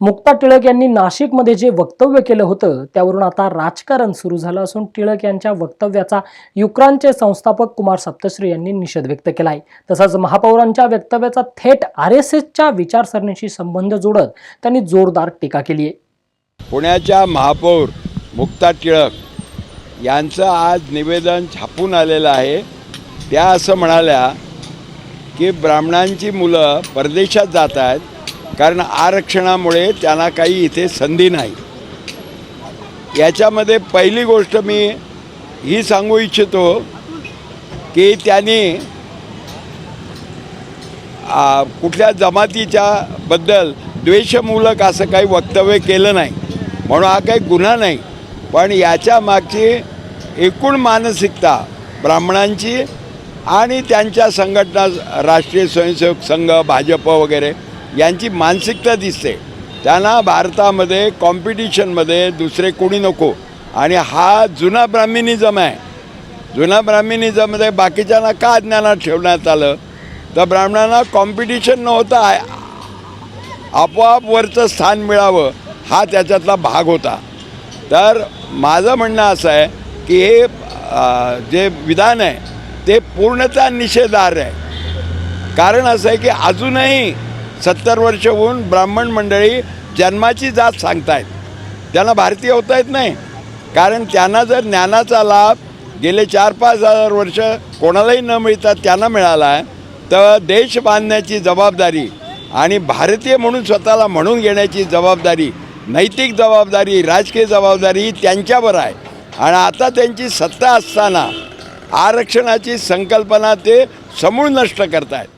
मुक्ता टिळक यांनी नाशिकमध्ये जे वक्तव्य केलं होतं त्यावरून आता राजकारण सुरू झालं असून टिळक यांच्या वक्तव्याचा युक्रांचे संस्थापक कुमार सप्तश्री यांनी निषेध व्यक्त केला आहे तसंच महापौरांच्या वक्तव्याचा थेट आर एस एसच्या विचारसरणीशी संबंध जोडत त्यांनी जोरदार टीका केली आहे. पुण्याच्या महापौर मुक्ता टिळक यांचं आज निवेदन छापून आलेलं आहे. त्या असं म्हणाल्या की ब्राह्मणांची मुलं परदेशात जात आहेत कारण आरक्षणामुळे त्यांना काही इथे संधी नाही. याच्यामध्ये पहिली गोष्ट मी ही सांगू इच्छितो की त्यांनी कुठल्या जमातीच्या बद्दल द्वेषमूलक असं काही वक्तव्य केलं नाही. म्हणून हा काही गुन्हा नाही. पण याच्या मागची एकूण मानसिकता ब्राह्मणांची आणि त्यांच्या संघटना राष्ट्रीय स्वयंसेवक संघ भाजप वगैरे यांची मानसिकता दिसते. त्यांना भारतामध्ये कॉम्पिटिशनमध्ये दुसरे कोणी नको. आणि हा जुना ब्राह्मिनिझम आहे. जुना ब्राह्मणिझममध्ये बाकीच्यांना का अज्ञानात ठेवण्यात आलं? तर ब्राह्मणांना कॉम्पिटिशन नव्हतं. आय- आपोआप वरचं स्थान मिळावं हा त्याच्यातला भाग होता. तर माझं म्हणणं असं आहे की हे जे विधान आहे ते पूर्णतः निषेधार्ह आहे. कारण असं आहे की अजूनही सत्तर वर्ष होऊन ब्राह्मण मंडळी जन्माची जात सांगतायत. त्यांना भारतीय होता येत नाही. कारण त्यांना जर ज्ञानाचा लाभ गेले चार पाच हजार वर्ष कोणालाही न मिळता त्यांना मिळाला आहे तर देश बांधण्याची जबाबदारी आणि भारतीय म्हणून स्वतःला म्हणून घेण्याची जबाबदारी नैतिक जबाबदारी राजकीय जबाबदारी त्यांच्यावर आहे. आणि आता त्यांची सत्ता असताना आरक्षणाची संकल्पना ते समूळ नष्ट करतायत.